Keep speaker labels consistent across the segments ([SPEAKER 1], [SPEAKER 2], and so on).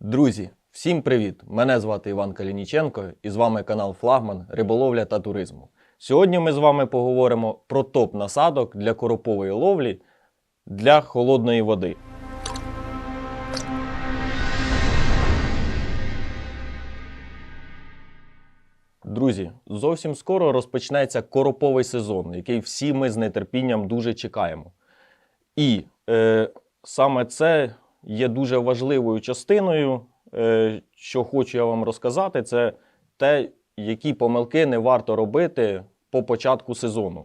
[SPEAKER 1] Друзі, всім привіт! Мене звати Іван Калініченко і з вами канал Флагман Риболовля та туризму. Сьогодні ми з вами поговоримо про топ насадок для коропової ловлі для холодної води. Друзі, зовсім скоро розпочнеться короповий сезон, який всі ми з нетерпінням дуже чекаємо. І е, саме це є дуже важливою частиною, е, що хочу я вам розказати, це те, які помилки не варто робити по початку сезону.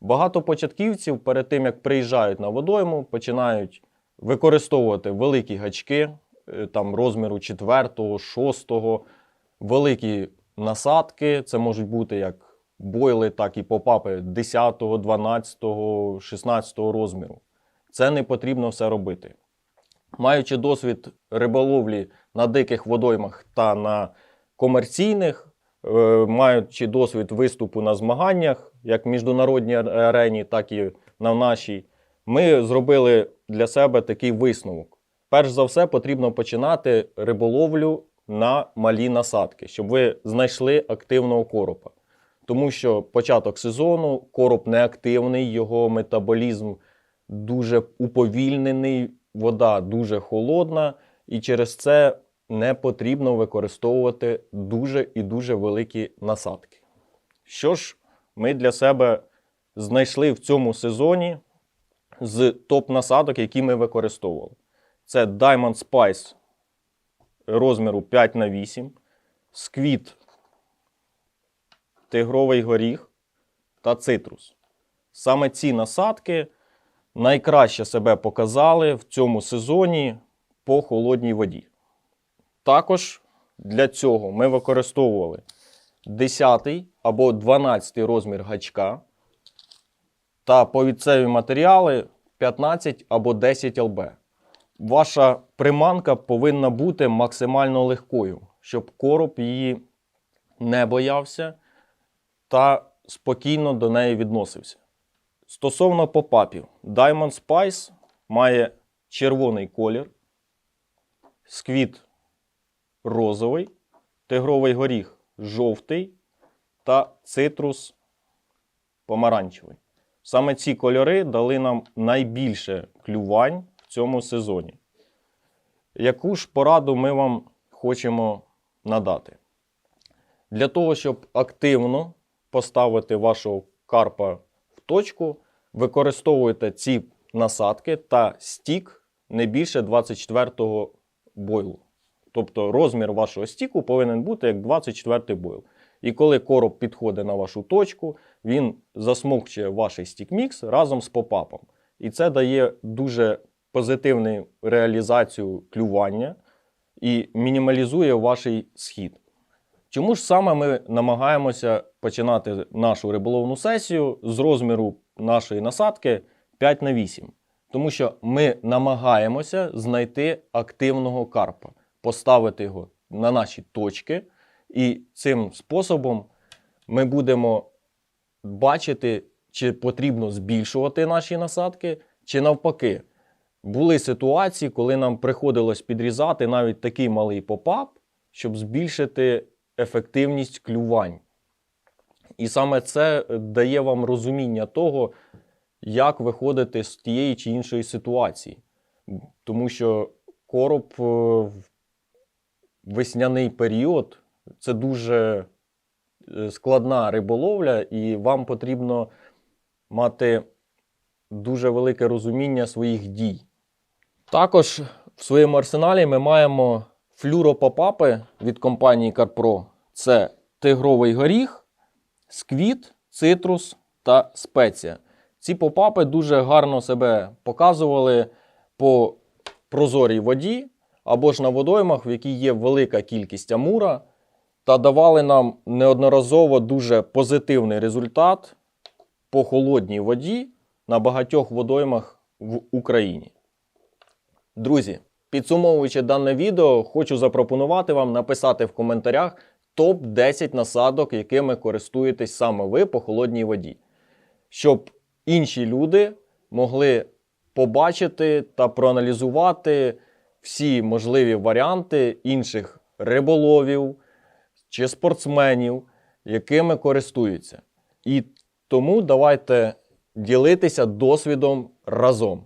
[SPEAKER 1] Багато початківців перед тим, як приїжджають на водойму, починають використовувати великі гачки е, там, розміру 4, 6, великі насадки. Це можуть бути як бойли, так і попапи 10, 12, 16 розміру. Це не потрібно все робити. Маючи досвід риболовлі на диких водоймах та на комерційних, е, маючи досвід виступу на змаганнях, як в міжнародній арені, так і на нашій, ми зробили для себе такий висновок. Перш за все, потрібно починати риболовлю на малі насадки, щоб ви знайшли активного коропа. Тому що початок сезону короб неактивний, його метаболізм дуже уповільнений, вода дуже холодна, і через це не потрібно використовувати дуже і дуже великі насадки. Що ж ми для себе знайшли в цьому сезоні з топ-насадок, які ми використовували? Це Diamond Spice розміру 5 на 8 сквіт, тигровий горіх та цитрус. Саме ці насадки найкраще себе показали в цьому сезоні по холодній воді. Також для цього ми використовували 10 або 12 розмір гачка та повідцеві матеріали 15 або 10 ЛБ. Ваша приманка повинна бути максимально легкою, щоб короб її не боявся та спокійно до неї відносився. Стосовно попапів, Diamond Spice має червоний колір, сквіт розовий, тигровий горіх жовтий та цитрус помаранчевий. Саме ці кольори дали нам найбільше клювань в цьому сезоні. Яку ж пораду ми вам хочемо надати? Для того, щоб активно поставити вашого карпа точку, використовуйте ці насадки та стік не більше 24-го бойлу. Тобто розмір вашого стіку повинен бути як 24-й бойл. І коли короб підходить на вашу точку, він засмокчує ваш стік-мікс разом з попапом. І це дає дуже позитивну реалізацію клювання і мінімалізує ваш схід. Чому ж саме ми намагаємося починати нашу риболовну сесію з розміру нашої насадки 5 на 8? Тому що ми намагаємося знайти активного карпа, поставити його на наші точки, і цим способом ми будемо бачити, чи потрібно збільшувати наші насадки, чи навпаки. Були ситуації, коли нам приходилось підрізати навіть такий малий попап, щоб збільшити ефективність клювань. І саме це дає вам розуміння того, як виходити з тієї чи іншої ситуації. Тому що короб е, в весняний період це дуже е, складна риболовля, і вам потрібно мати дуже велике розуміння своїх дій. Також в своєму арсеналі ми маємо флюропопапи від компанії CarPro. Це тигровий горіх, сквіт, цитрус та спеція. Ці попапи дуже гарно себе показували по прозорій воді або ж на водоймах, в якій є велика кількість амура, та давали нам неодноразово дуже позитивний результат по холодній воді на багатьох водоймах в Україні. Друзі, підсумовуючи дане відео, хочу запропонувати вам написати в коментарях топ-10 насадок, якими користуєтесь саме ви по холодній воді, щоб інші люди могли побачити та проаналізувати всі можливі варіанти інших риболовів чи спортсменів, якими користуються. І тому давайте ділитися досвідом разом.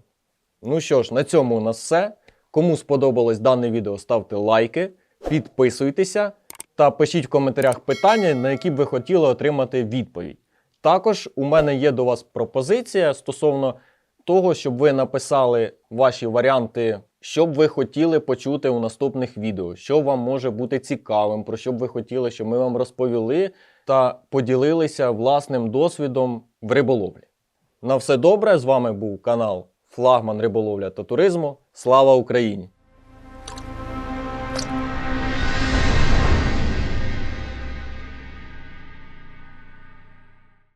[SPEAKER 1] Ну що ж, на цьому у нас все. Кому сподобалось дане відео, ставте лайки, підписуйтеся та пишіть в коментарях питання, на які б ви хотіли отримати відповідь. Також у мене є до вас пропозиція стосовно того, щоб ви написали ваші варіанти, що б ви хотіли почути у наступних відео, що вам може бути цікавим, про що б ви хотіли, щоб ми вам розповіли та поділилися власним досвідом в риболовлі. На все добре. З вами був канал Флагман Риболовля та туризму. Слава Україні!